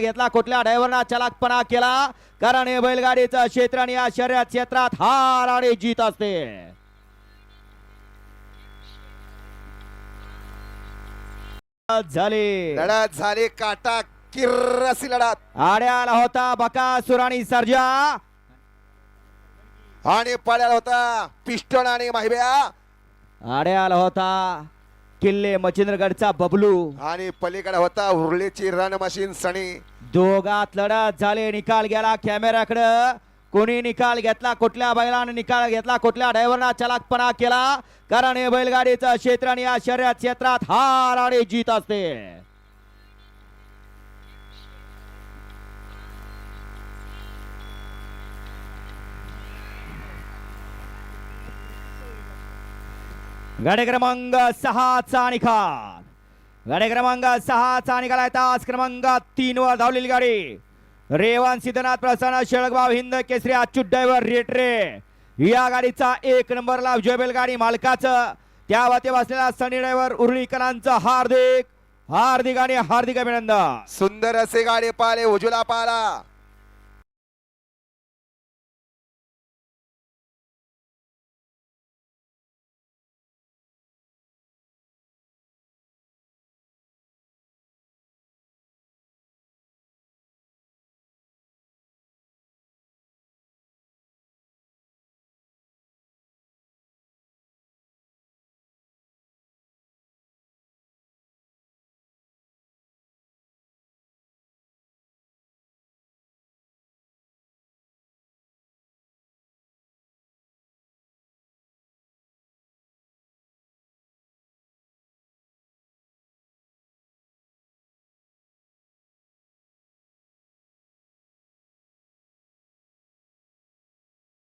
घेतला कुठल्या ड्रायव्हरना चलाकपणा केला. कारण हे बैलगाडीचं क्षेत्र आणि या शर्यत क्षेत्रात हार आणि जीत असते. झाली. लढत झाली काटा किर्रसी लढत. आड्याला होता बकासूर आणि सर्जा. आणि पळाला होता पिस्टन आणि माहिब्या. आड्याला होता किल्ले मच्छिंद्रगडचा बबलू. आणि पलीकडे होता उर्लीची रन मशीन सणी दोघात लढत झाले निकाल गेला कॅमेऱ्याकडं. कोणी निकाल घेतला कुठल्या बैलाने निकाल घेतला कुठल्या ड्रायव्हरना चलाकपणा केला? कारण हे बैलगाडीचं क्षेत्र आणि या शर्यत क्षेत्रात हार आणि जीत असते. गाडी क्रमांक सहाचा निकाल गाडी क्रमांक सहाचा निकाल आहे तास क्रमांक तीन वर धावलेली गाडी. रेवान सिद्धनाथ प्रसन्न शेळगाव हिंद केसरी अच्युत ड्रायव्हर रेटरे या गाडीचा एक नंबरला विजयबेल गाडी मालकाचं. त्या वाते बसलेला सनी ड्रायव्हर उर्लीकरांचं हार्दिक हार्दिक आणि हार्दिक अभिनंदन. सुंदर असे गाडी पाले उजुला पाला